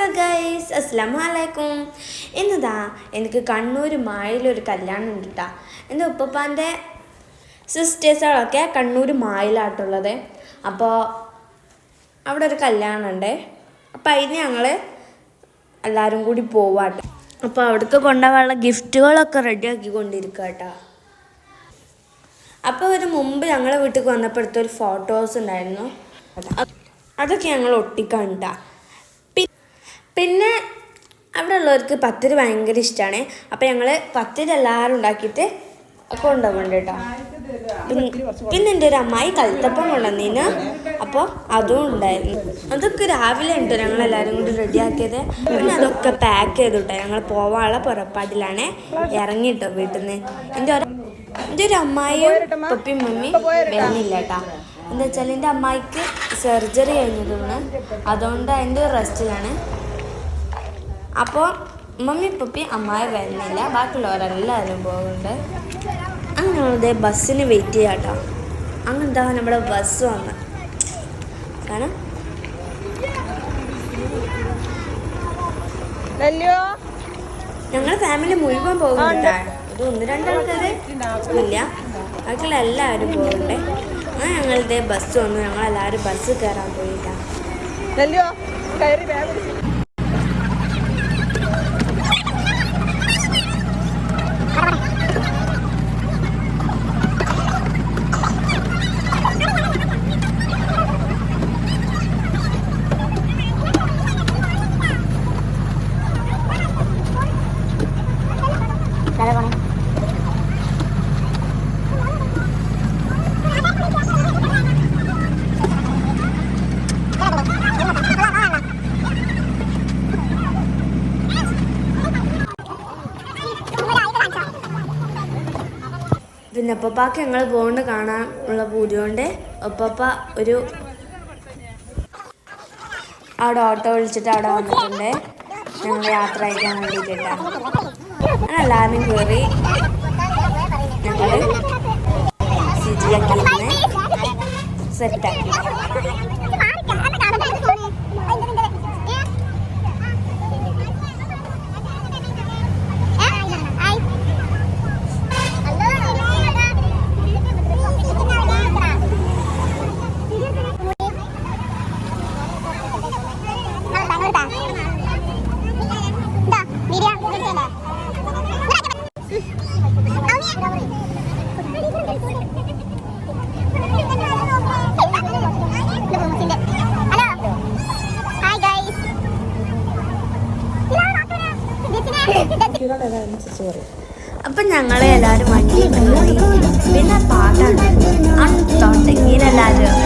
Hello guys അസ്സാം വലൈക്കും ഇന്നതാ എനിക്ക് കണ്ണൂർ മായിലൊരു കല്യാണം ഉണ്ട് കേട്ടോ എന്റെ ഉപ്പപ്പാന്റെ സിസ്റ്റേഴ്സുകളൊക്കെ കണ്ണൂർ മായിലാട്ടുള്ളത് അപ്പോൾ അവിടെ ഒരു കല്യാണം ഉണ്ട് അപ്പോൾ അതിന് ഞങ്ങൾ എല്ലാവരും കൂടി പോവാട്ടോ. അപ്പോൾ അവിടേക്ക് കൊണ്ടുപോകാനുള്ള ഗിഫ്റ്റുകളൊക്കെ റെഡിയാക്കി കൊണ്ടിരിക്കുക കേട്ടോ അപ്പോൾ ഒരു മുമ്പ് ഞങ്ങളെ വീട്ടിൽ വന്നപ്പോഴത്തെ ഒരു ഫോട്ടോസ് ഉണ്ടായിരുന്നു. അതൊക്കെ ഞങ്ങൾ ഒട്ടിക്കണ്ട പിന്നെ അവിടെ ഉള്ളവർക്ക് പത്തിരി ഭയങ്കര ഇഷ്ടമാണ് അപ്പോൾ ഞങ്ങൾ പത്തിരി എല്ലാവരും ഉണ്ടാക്കിയിട്ട് കൊണ്ടുപോകുന്നുണ്ട് കേട്ടോ. പിന്നെ എന്റെ ഒരു അമ്മായി കൽത്തപ്പം കൊണ്ടുവന്നീന്. അപ്പോൾ അതും ഉണ്ടായിരുന്നു. അതൊക്കെ രാവിലെ ഉണ്ട് ഞങ്ങൾ എല്ലാവരും കൂടി റെഡിയാക്കിയത്. പിന്നെ അതൊക്കെ പാക്ക് ചെയ്തിട്ടോ ഞങ്ങൾ പോവാനുള്ള പുറപ്പാടിലാണ് ഇറങ്ങിട്ടോ വീട്ടിൽ നിന്ന് എന്റെ ഒരു എന്റെ ഒരു അമ്മായിയും പപ്പിയും മമ്മി വരുന്നില്ല കേട്ടോ. എന്താ വെച്ചാൽ എന്റെ അമ്മായിക്ക് സർജറി കഴിഞ്ഞതാണ് അതുകൊണ്ട് അതിന്റെ റെസ്റ്റിലാണ് അപ്പോൾ മമ്മി പപ്പി അമ്മായി വരുന്നില്ല. ബാക്കിയുള്ളവരെല്ലാവരും പോകുന്നുണ്ട്. അങ്ങനെ ബസ്സിന് വെയിറ്റ് ചെയ്യാം കേട്ടോ അങ്ങനത്തെ നമ്മുടെ ബസ് വന്ന്. കാരണം ഞങ്ങൾ ഫാമിലി മുഴുവൻ പോകുന്നുണ്ട്. ഇത് ഒന്ന് രണ്ടാൾക്കാര് ഇല്ല. ബാക്കിയുള്ള എല്ലാവരും പോകുന്നുണ്ട്. അങ്ങനെ ഞങ്ങളുടെ ബസ് വന്നു. ഞങ്ങളെല്ലാവരും ബസ് കയറാൻ പോയിട്ടാ. ഒപ്പപ്പാക്ക് ഞങ്ങൾ പോകുന്നത് കാണാൻ ഉള്ള പൂതി കൊണ്ട് ഒപ്പപ്പ ഒരു അവിടെ ഓട്ടോ വിളിച്ചിട്ട് അവിടെ വന്നിട്ടുണ്ട്. ഞങ്ങൾ യാത്ര അയക്കാൻ വേണ്ടിയിട്ടാണ് എല്ലാവരും കയറി ഞങ്ങൾ സെറ്റാക്കി സെറ്റാക്കി അപ്പം ഞങ്ങളെ എല്ലാവരും വണ്ടി കയറി പിന്നെ പാട്ടാണ്. ആ തൊട്ടെങ്കിലെല്ലാവരും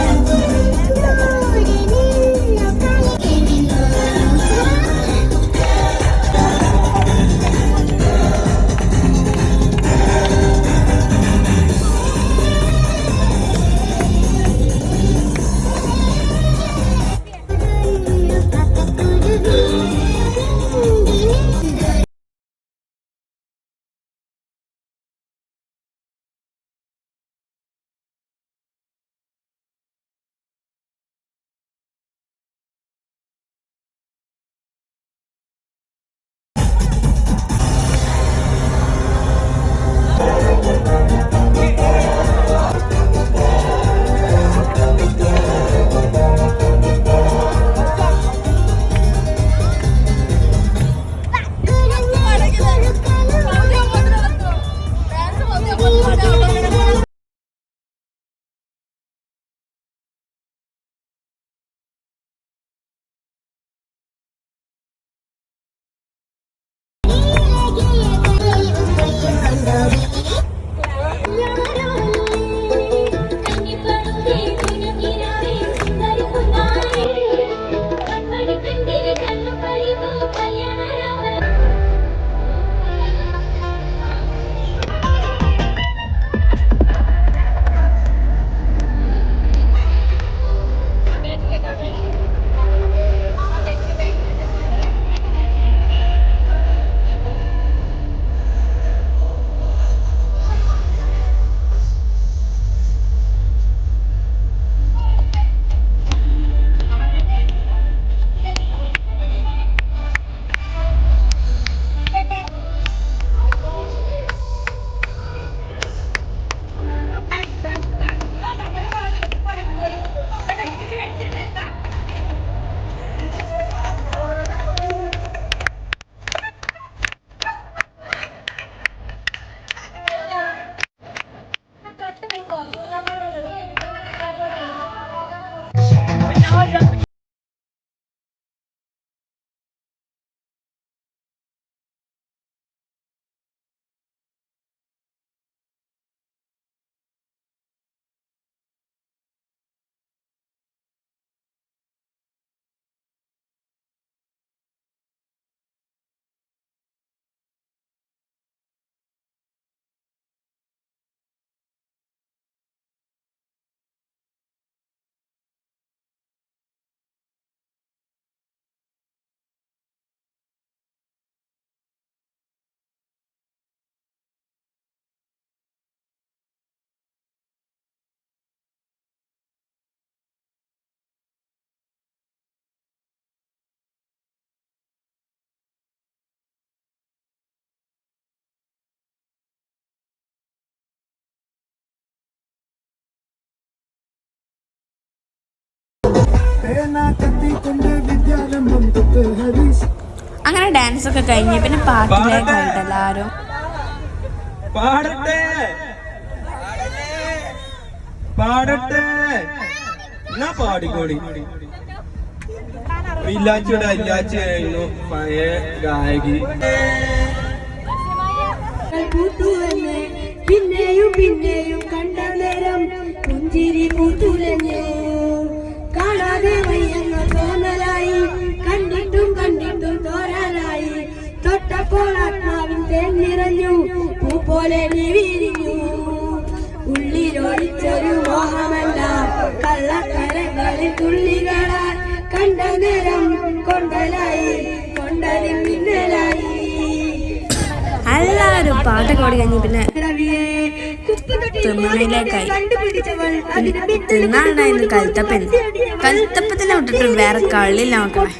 അങ്ങനെ ഡാൻസ് ഒക്കെ കഴിഞ്ഞ് പിന്നെ പാട്ടിലേക്കായിട്ട് എല്ലാരും. പാടട്ടെ. പാടട്ടെ. എന്നാ പാടിക്കോടി. ഇല്ലാച്ചിയുടെ ഇല്ലാച്ചായിരുന്നു പഴയ ഗായകി. പിന്നെയും പിന്നെയും കണ്ട നേരം പുഞ്ചിരി പൂത്തുലഞ്ഞു കാണാതെ തോന്നലായി കണ്ടിട്ടും കണ്ടിട്ടും തോരാനായി തൊട്ടപ്പോൾ ആത്മാവിൻ നിറഞ്ഞു പൂ പോലെ നീ വിരിഞ്ഞു മോഹമല്ല കള്ളക്കരങ്ങളിൽ തുള്ളികളാൽ കണ്ട നേരം കൊണ്ടലായി കൊണ്ടതിൽ മിന്നലായി. എല്ലാവരും പാട്ടൊക്കെ പാടി കഴിഞ്ഞ് പിന്നെ തിന്നണയിലേക്കായി തിന്നാണ്ടായിരുന്നു കൽത്തപ്പൻ. കൽത്തപ്പത്തിനെ വിട്ടിട്ട് വേറെ കള്ളില്ല നോക്കണേ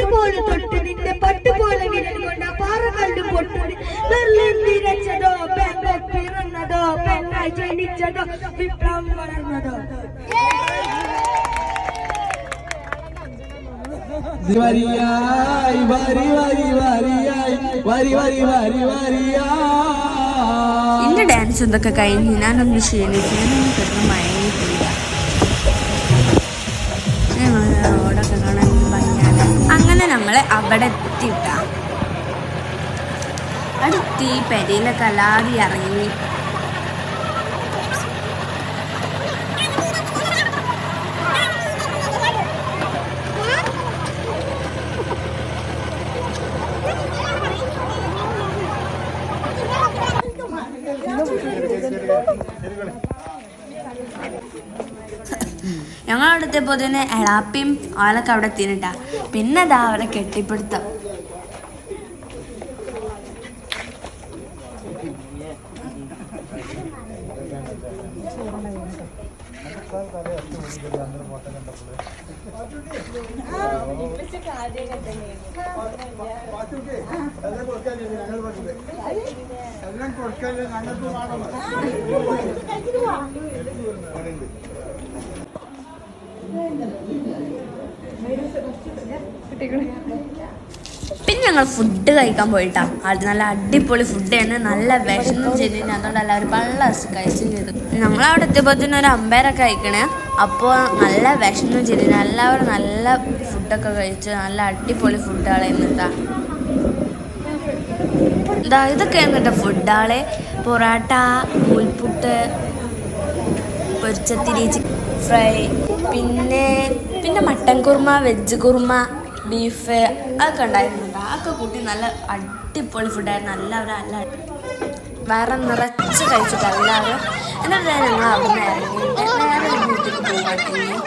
വരിയായി വരി വരി വരിയായി വരി വരി വരി വരിയായി. എന്റെ ഡാൻസ് എന്തൊക്കെ കഴിഞ്ഞ്? ഞാനൊന്ന് ക്ഷീണിക്കുന്നു അങ്ങനെ നമ്മൾ അവിടെ എത്തിയിട്ട. അടുത്തി പെരയിലൊക്കെ അല്ലാതെ ഇറങ്ങി ഞങ്ങൾ അവിടെ എത്തിയപ്പോൾ തന്നെ എളാപ്പിയും ആളൊക്കെ അവിടെ എത്തിയിട്ടാ പിന്നെ അതാ അവരെ കെട്ടിപ്പിടുത്തം. പിന്നെ ഞങ്ങൾ ഫുഡ് കഴിക്കാൻ പോയിട്ടാ. അത് നല്ല അടിപൊളി ഫുഡാണ് നല്ല വിഷമം ചെയ്ത് ഞങ്ങളുടെ എല്ലാവരും പള്ള കഴിച്ചും ചെയ്തു നമ്മളവിടെ എത്തിയപ്പോൾ തന്നെ ഒരു അമ്പയറൊക്കെ കഴിക്കണേ. അപ്പോൾ നല്ല വിഷമം ചെയ്ത് എല്ലാവരും നല്ല ഫുഡൊക്കെ കഴിച്ചു നല്ല അടിപൊളി ഫുഡുകളായിരുന്നു കേട്ടാ ഇതാ ഇതൊക്കെ കേട്ടോ ഫുഡാളെ പൊറാട്ട നൂൽപുട്ട് പൊരിച്ചത്തിരി ഫ്രൈ പിന്നെ പിന്നെ mutton kurma veg kurma beef അതൊക്കെ ഉണ്ടായിരുന്നു അതൊക്കെ കൂട്ടി നല്ല അടിപൊളി ഫുഡായിരുന്നു എല്ലാവരും നല്ല വേറെ നിറച്ച് കഴിച്ചിട്ട് എല്ലാവരും. എന്നിട്ട് ഞങ്ങൾ അവിടെ നിന്ന് ഇറങ്ങിയിട്ട് നേരെ വീട്ടിൽ പോകാട്ടിങ്ങനെ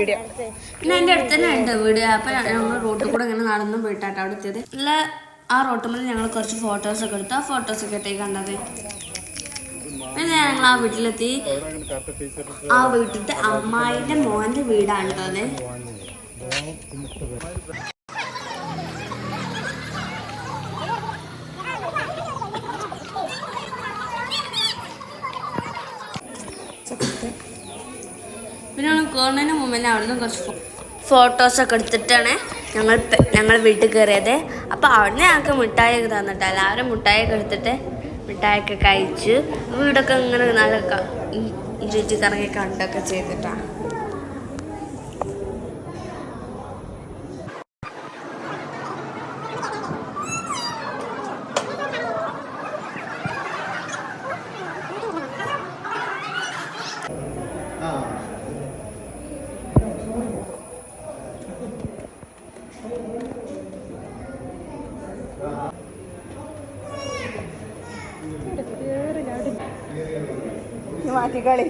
വീഡിയോ. പിന്നെ എന്റെ അടുത്ത് തന്നെ ഉണ്ട് വീട് അപ്പം ഞങ്ങൾ റോട്ടിൽ കൂടെ ഇങ്ങനെ നടന്ന് പോയിട്ടാട്ടോ അവിടെ എത്തിയത്. നല്ല ആ നിന്ന് ഞങ്ങൾ കുറച്ച് ഫോട്ടോസ് ഒക്കെ എടുത്തു. ആ ഫോട്ടോസ് ഒക്കെ ഇട്ടേ കണ്ടത്. പിന്നെ ഞങ്ങൾ ആ വീട്ടിലെത്തി. ആ വീട്ടിലത്തെ അമ്മായിന്റെ മോന്റെ വീടാണ് കേട്ടോ അത്. കയറുന്നതിന് മുമ്പേ അവിടെ നിന്ന് കുറച്ച് ഫോട്ടോസൊക്കെ എടുത്തിട്ടാണ് ഞങ്ങൾ ഞങ്ങൾ വീട്ടിൽ കയറിയത്. അപ്പോൾ അവിടുന്ന് ഞങ്ങൾക്ക് മിഠായിയൊക്കെ തന്നിട്ട് എല്ലാവരും മിഠായിയൊക്കെ എടുത്തിട്ട് മിഠായിയൊക്കെ കഴിച്ച് വീടൊക്കെ ഇങ്ങനെ നല്ല ചുറ്റി കറങ്ങി കണ്ടൊക്കെ ചെയ്തിട്ടാണ്. മാറ്റിക്കളി.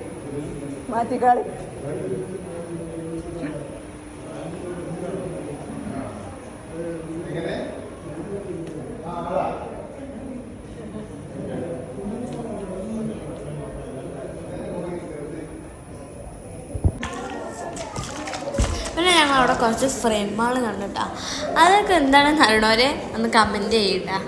മാറ്റിക്കളി. പിന്നെ ഞങ്ങൾ അവിടെ കുറച്ച് ഫ്രെയിമുകൾ കണ്ടിട്ടാ. അതൊക്കെ എന്താണെന്ന് അറിയണവരെ ഒന്ന് കമന്റ് ചെയ്യട്ടാ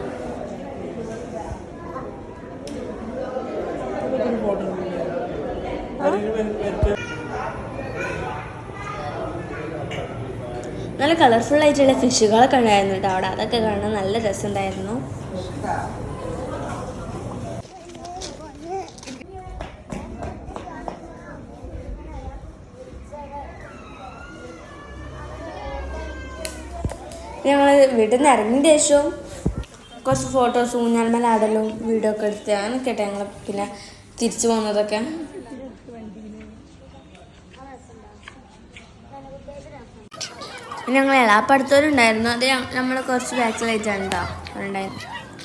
നല്ല കളർഫുൾ ആയിട്ടുള്ള ഫിഷുകളൊക്കെ ഉണ്ടായിരുന്നു കേട്ടോ അവിടെ. അതൊക്കെ കാണാൻ നല്ല രസം ഉണ്ടായിരുന്നു ഞങ്ങൾ വീട്ടിൽ നിന്ന് ഇറങ്ങിയ ശേഷവും കുറച്ച് ഫോട്ടോസ് ഊഞ്ഞാൽമേലാടലും വീഡിയോ ഒക്കെ എടുത്ത് അങ്ങനെയൊക്കെ ഞങ്ങൾ പിന്നെ തിരിച്ചു പോകുന്നതൊക്കെ പിന്നെ ഞങ്ങൾ എളാപ്പടുത്തവരുണ്ടായിരുന്നു അത് നമ്മൾ കുറച്ച് ബാക്കിലായിട്ടാണ് കേട്ടോ ഉണ്ടായിരുന്നു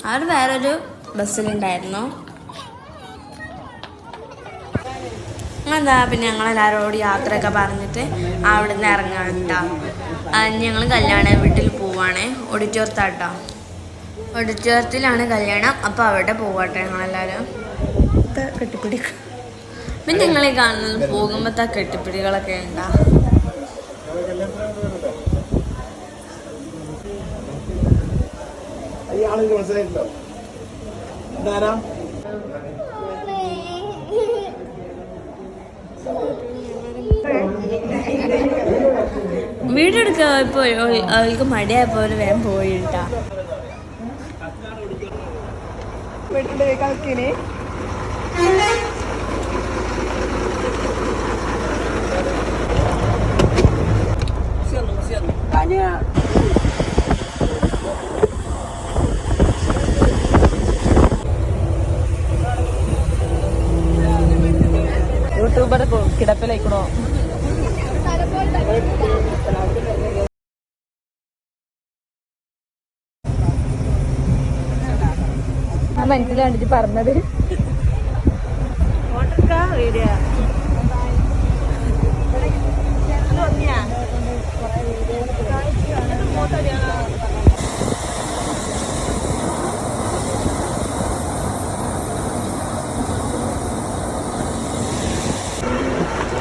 അവർ വേറൊരു ബസ്സിലുണ്ടായിരുന്നു. എന്താ പിന്നെ ഞങ്ങൾ ഞങ്ങളെല്ലാവരോടും യാത്രയൊക്കെ പറഞ്ഞിട്ട് അവിടെ നിന്ന് ഇറങ്ങാൻ കേട്ടോ ഞങ്ങൾ കല്യാണ വീട്ടിൽ പോവാണ്. ഓഡിറ്റോറിയത്താട്ടോ. ഓഡിറ്റോറിയത്തിലാണ് കല്യാണം. അപ്പോൾ അവിടെ പോവാട്ടെ ഞങ്ങളെല്ലാവരും കെട്ടിപ്പിടി. പിന്നെ നിങ്ങളെ കാണുന്നത് പോകുമ്പോഴത്തെ കെട്ടിപ്പിടികളൊക്കെ ഉണ്ടാ വീഡിയോ എടുക്കാൻ ഇപ്പോൾ അവൾക്ക് മടിയായപ്പോൾ പോലെ വേഗം പോയിട്ടാ. വീട്ടിന്റെ കളിക്കിനി യൂട്യൂബർ കിടപ്പിലേക്കണോ മനസ്സിലാണ്ടിട്ട് പറഞ്ഞത്. വീഡിയോ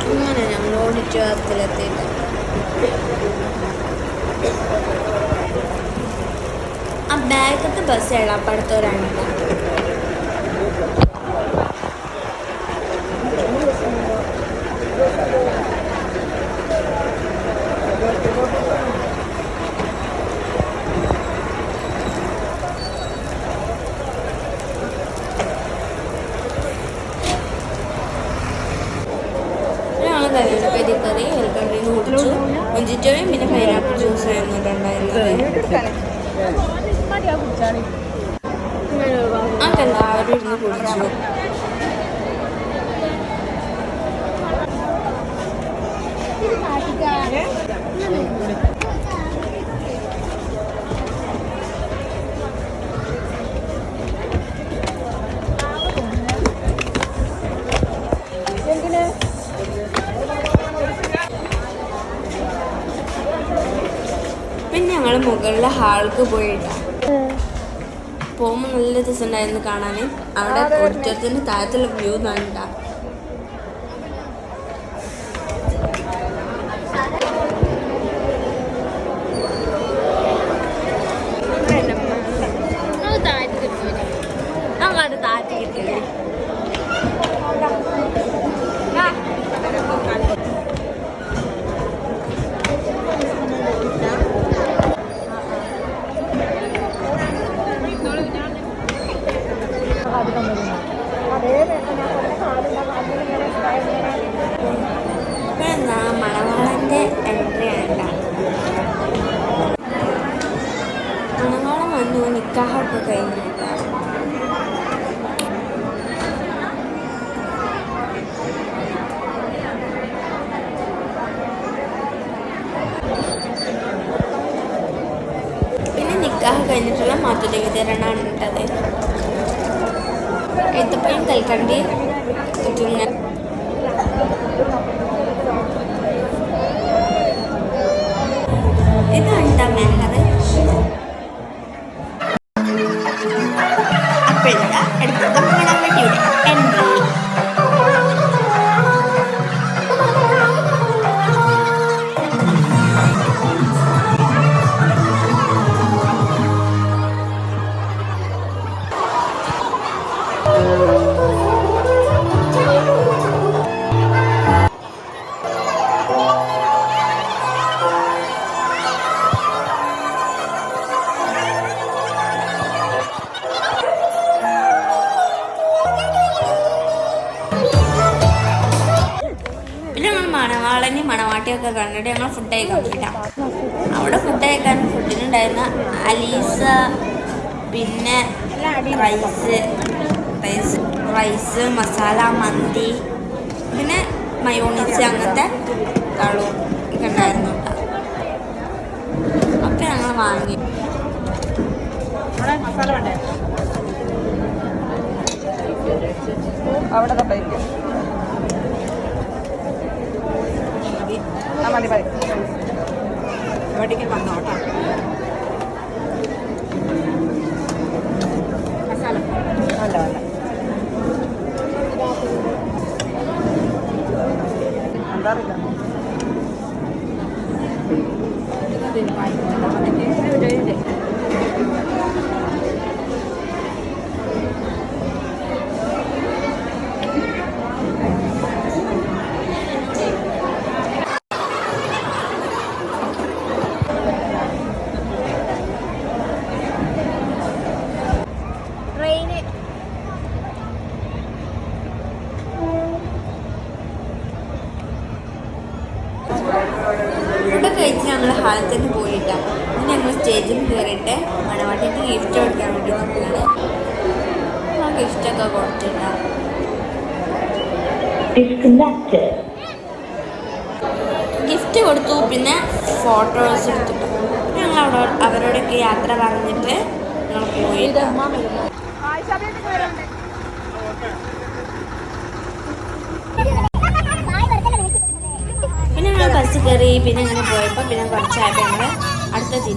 അങ്ങനെ ഞങ്ങൾ ഓഡിറ്റോറിയത്തിലെത്തിയിട്ട് ആ ബാഗത്തെ ബസ് എളാപ്പടുത്തവരാണ് ഞങ്ങൾ കല്യാണ പേര് കറി വെൽക്കം ഡ്രിങ്ക് കുടിച്ചു മൊഞ്ചിറ്റോയും പിന്നെ പൈനാപ്പിൾ ജ്യൂസ് ആയിരുന്നു ഉണ്ടായിരുന്നത് ആ എല്ലാവരും ഇരുന്ന് കുടിച്ചു ഹാൾക്ക് പോയിട്ട്. പോകുമ്പോൾ നല്ല രസമുണ്ടായിരുന്നു കാണാൻ അവിടെ ഓഡിറ്റോറിയത്തിന്റെ താഴത്തുള്ള വ്യൂ കണ്ടാ വന്നു നിക്കാഹൊക്കെ കഴിഞ്ഞു കേട്ടോ. പിന്നെ നിക്കാഹ് കഴിഞ്ഞിട്ടുള്ള മാറ്റുല വിതരണമാണ് ഇട്ടത് എത്തപ്പയും കൽക്കണ്ടി കണ്ടിട്ട് ഞങ്ങൾ ഫുഡ് കഴിക്കാൻ പോയിട്ടാണ് അവിടെ ഫുഡ് കഴിക്കാൻ ഫുഡിനുണ്ടായിരുന്ന അലീസ പിന്നെ rice rice rice masala mandi പിന്നെ മയോണീസ് അങ്ങനത്തെ കളു ഒക്കെ ഉണ്ടായിരുന്നു കേട്ടോ. ഒക്കെ ഞങ്ങൾ വാങ്ങി. അവിടെ ആ മതി മതി. ഇവിടേക്ക് വന്നോ കേട്ടോ. മസാല വേണ്ട വേണ്ട എന്താറിയില്ല ഇവിടെ കഴിച്ച് ഞങ്ങൾ ഹാളിൽ തന്നെ പോയിട്ടാണ് ഇനി ഞങ്ങൾ സ്റ്റേജിൽ കയറിയിട്ട് മണവാട്ടിക്ക് ഗിഫ്റ്റ് കൊടുക്കാൻ വേണ്ടി നോക്കുകയാണ് ആ ഗിഫ്റ്റൊക്കെ കൊടുത്തിട്ടാണ് Disconnected. ഗിഫ്റ്റ് കൊടുത്തു പിന്നെ ഫോട്ടോസ് എടുത്തിട്ടു പിന്നെ ഞങ്ങൾ അവിടെ അവരോടൊക്കെ യാത്ര പറഞ്ഞിട്ട് ഞങ്ങൾ പോയി പിന്നെ കയറി പിന്നെ അങ്ങനെ പോയപ്പോൾ പിന്നെ കുറച്ചായപ്പോൾ ഞങ്ങൾ അടുത്ത തീ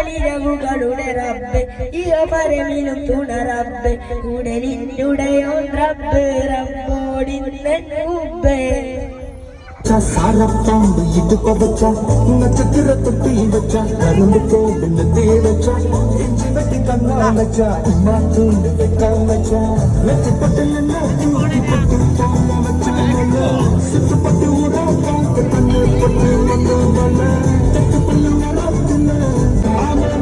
പകലിരവുകളുടെ റബ്ബ് ഇഹ പരമിലും തുണ റബ്ബ് ഉടലിനുടയോ റബ്ബ് റബ്ബോടിന്നെ മുമ്പേ സാരപ്പാമ്പ് ഇത് പവച്ച നക്ഷത്ര തൊട്ടി വെച്ച കരുമ്പ് കോടിന് തീ വെച്ച ഇഞ്ചി വെട്ടി കണ്ണാൻ വെച്ച ഇമ്മാത്തൂണ്ട് വെക്കാൻ വെച്ച വെച്ചപ്പെട്ട് നിന്ന് പൊട്ടി പോന്ന വെച്ച ചുറ്റുപട്ടി ഊരാക്കാത്ത കണ്ണ് പൊട്ടി വന്നു വന്ന തെറ്റുപള്ളി നടത്തുന്ന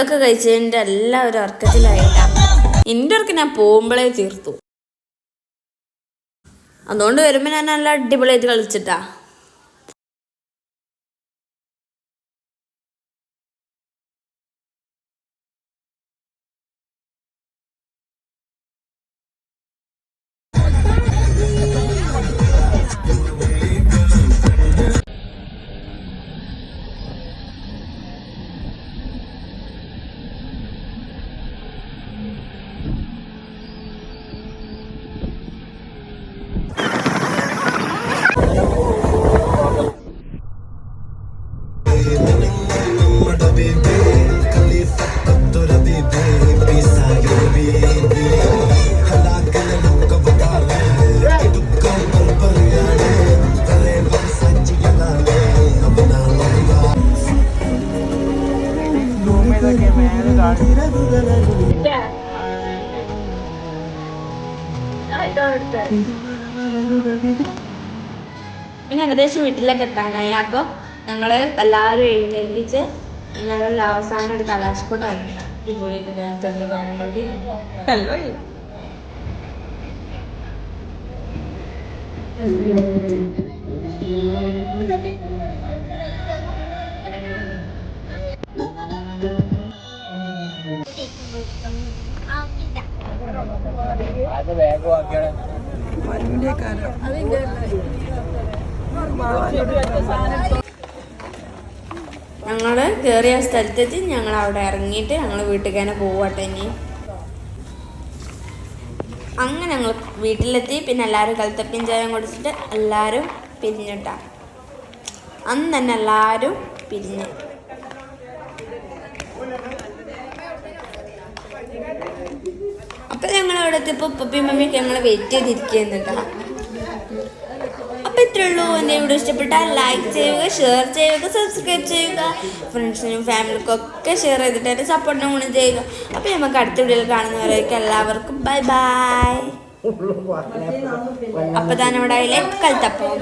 ഫുഡൊക്കെ കഴിച്ചതിന്റെ എല്ലാം ഒരു ഉറക്കത്തിലായിട്ടാണ് എന്റെ ഉറക്കം ഞാൻ പോകുമ്പോഴേ തീർത്തു. അതുകൊണ്ട് വരുമ്പോൾ ഞാൻ നല്ല അടിപൊളിയായിട്ട് കളിച്ചിട്ടാ. പിന്നെ ഏകദേശം വീട്ടിലൊക്കെ എത്താനായി അപ്പൊ ഞങ്ങൾ എല്ലാവരും എഴുന്നേൽപ്പിച്ച് ഞങ്ങളുടെ അവസാനം ഒരു കലാശക്കൊണ്ടാണ് പോയിട്ട് നേരത്തെ കാണാൻ വേണ്ടി ഹലോ. ഞങ്ങൾ കയറിയ സ്ഥലത്തെത്തി ഞങ്ങൾ അവിടെ ഇറങ്ങിയിട്ട് ഞങ്ങൾ വീട്ടിൽ തന്നെ പോവട്ടെ ഇനി. അങ്ങനെ ഞങ്ങൾ വീട്ടിലെത്തി പിന്നെ എല്ലാവരും കൽത്തപ്പിയും ചായം കുടിച്ചിട്ട് എല്ലാവരും പിരിഞ്ഞിട്ടാണ് അന്ന് തന്നെ എല്ലാവരും പിരിഞ്ഞു അപ്പൊ ഞങ്ങൾ അവിടെ എത്തിയപ്പോൾ ഉപ്പയും മമ്മിയൊക്കെ നമ്മളെ വെയിറ്റ് ചെയ്തിരിക്കുന്നുണ്ടാ അപ്പൊ ഇത്രേ ഉള്ളൂ. എന്റെ വീഡിയോ ഇഷ്ടപ്പെട്ടാൽ ലൈക്ക് ചെയ്യുക ഷെയർ ചെയ്യുക സബ്സ്ക്രൈബ് ചെയ്യുക. ഫ്രണ്ട്സിനും ഫാമിലിക്കും ഒക്കെ ഷെയർ ചെയ്തിട്ട് എന്റെ സപ്പോർട്ടിനും ഗുണം ചെയ്യുക. അപ്പൊ നമുക്ക് അടുത്ത വീഡിയോയിൽ കാണുന്നവരേക്ക് എല്ലാവർക്കും ബൈ ബൈ അപ്പൊ താൻ ഇവിടെ കൽത്തപ്പം